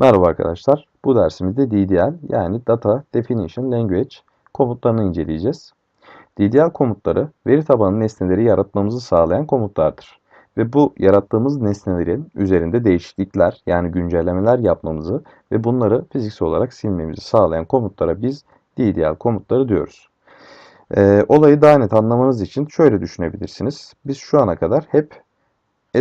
Merhaba arkadaşlar. Bu dersimizde DDL yani Data Definition Language komutlarını inceleyeceğiz. DDL komutları veri tabanı nesneleri yaratmamızı sağlayan komutlardır. Ve bu yarattığımız nesnelerin üzerinde değişiklikler yani güncellemeler yapmamızı ve bunları fiziksel olarak silmemizi sağlayan komutlara biz DDL komutları diyoruz. Ee, olayı daha net anlamanız için şöyle düşünebilirsiniz. Biz şu ana kadar hep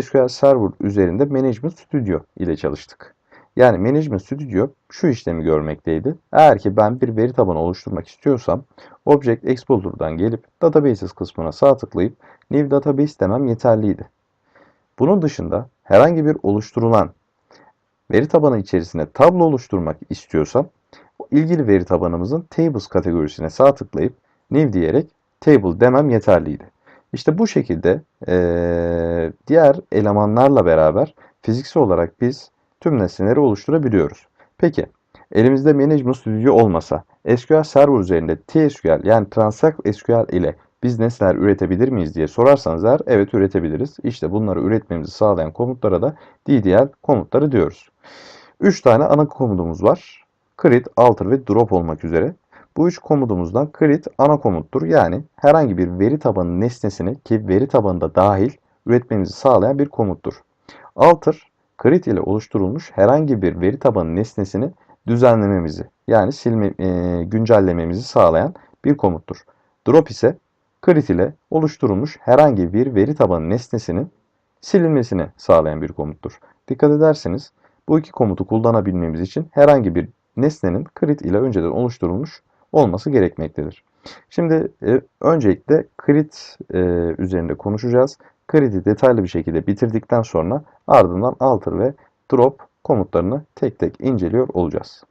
SQL Server üzerinde Management Studio ile çalıştık. Yani Management Studio şu işlemi görmekteydi. Eğer ki ben bir veri tabanı oluşturmak istiyorsam Object Explorer'dan gelip Databases kısmına sağ tıklayıp New Database demem yeterliydi. Bunun dışında herhangi bir oluşturulan veri tabanı içerisine tablo oluşturmak istiyorsam ilgili veri tabanımızın Tables kategorisine sağ tıklayıp New diyerek Table demem yeterliydi. İşte bu şekilde eee, diğer elemanlarla beraber fiziksel olarak biz tüm nesneleri oluşturabiliyoruz. Peki elimizde Management Studio olmasa SQL Server üzerinde TSQL yani Transact SQL ile biz nesneler üretebilir miyiz diye sorarsanız eğer evet üretebiliriz. İşte bunları üretmemizi sağlayan komutlara da DDL komutları diyoruz. 3 tane ana komutumuz var. Create, Alter ve Drop olmak üzere. Bu üç komutumuzdan create ana komuttur. Yani herhangi bir veri tabanı nesnesini ki veri tabanında dahil üretmemizi sağlayan bir komuttur. Alter, create ile oluşturulmuş herhangi bir veri tabanı nesnesini düzenlememizi yani silme, e, güncellememizi sağlayan bir komuttur. Drop ise create ile oluşturulmuş herhangi bir veri tabanı nesnesinin silinmesini sağlayan bir komuttur. Dikkat ederseniz bu iki komutu kullanabilmemiz için herhangi bir nesnenin create ile önceden oluşturulmuş olması gerekmektedir. Şimdi e, öncelikle create e, üzerinde konuşacağız. Create'i detaylı bir şekilde bitirdikten sonra ardından alter ve drop komutlarını tek tek inceliyor olacağız.